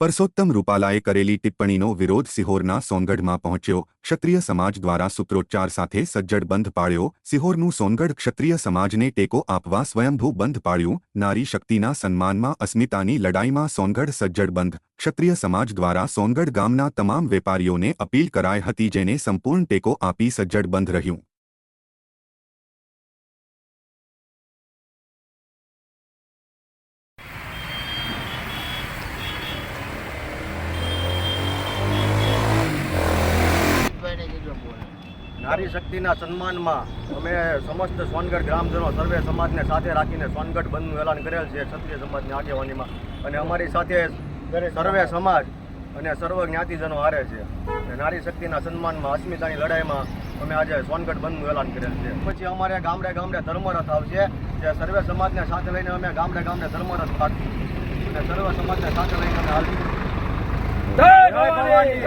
પરસોત્તમ રૂપાલાએ કરેલી ટિપ્પણીનો વિરોધ સિહોરના સોનગઢમાં પહોંચ્યો. ક્ષત્રિય સમાજ દ્વારા સૂત્રોચ્ચાર સાથે સજ્જડ બંધ પાળ્યો સિહોરનું સોનગઢ ક્ષત્રિય સમાજને ટેકો આપવા સ્વયંભૂ બંધ પાળ્યું નારી શક્તિના સન્માનમાં અસ્મિતાની લડાઈમાં સોનગઢ સજ્જડ બંધ. ક્ષત્રિય સમાજ દ્વારા સોનગઢ ગામના તમામ વેપારીઓને અપીલ કરાઈ હતી જેને સંપૂર્ણ ટેકો આપી સજ્જડ બંધ રહ્યું. નારી શક્તિના સન્માનમાં અમે સમસ્ત સોનગઢ ગ્રામજનો સર્વે સમાજને સાથે રાખીને સોનગઢ બંધનું એલાન કરેલ છે ક્ષત્રિય સમાજની આગેવાનીમાં. અને અમારી સાથે સર્વે સમાજ અને સર્વ જ્ઞાતિજનો હારે છે અને નારી શક્તિના સન્માનમાં અસ્મિતાની લડાઈમાં અમે આજે સોનગઢ બંધનું એલાન કરેલ છે. પછી અમારે ગામડે ગામડે ધર્મરથ આવશે, જે સર્વે સમાજને સાથે લઈને અમે ગામડે ગામડે ધર્મરથ કાઢશું. અને સર્વ સમાજને સાથે લઈને અમે હાલશું જય ભવાની!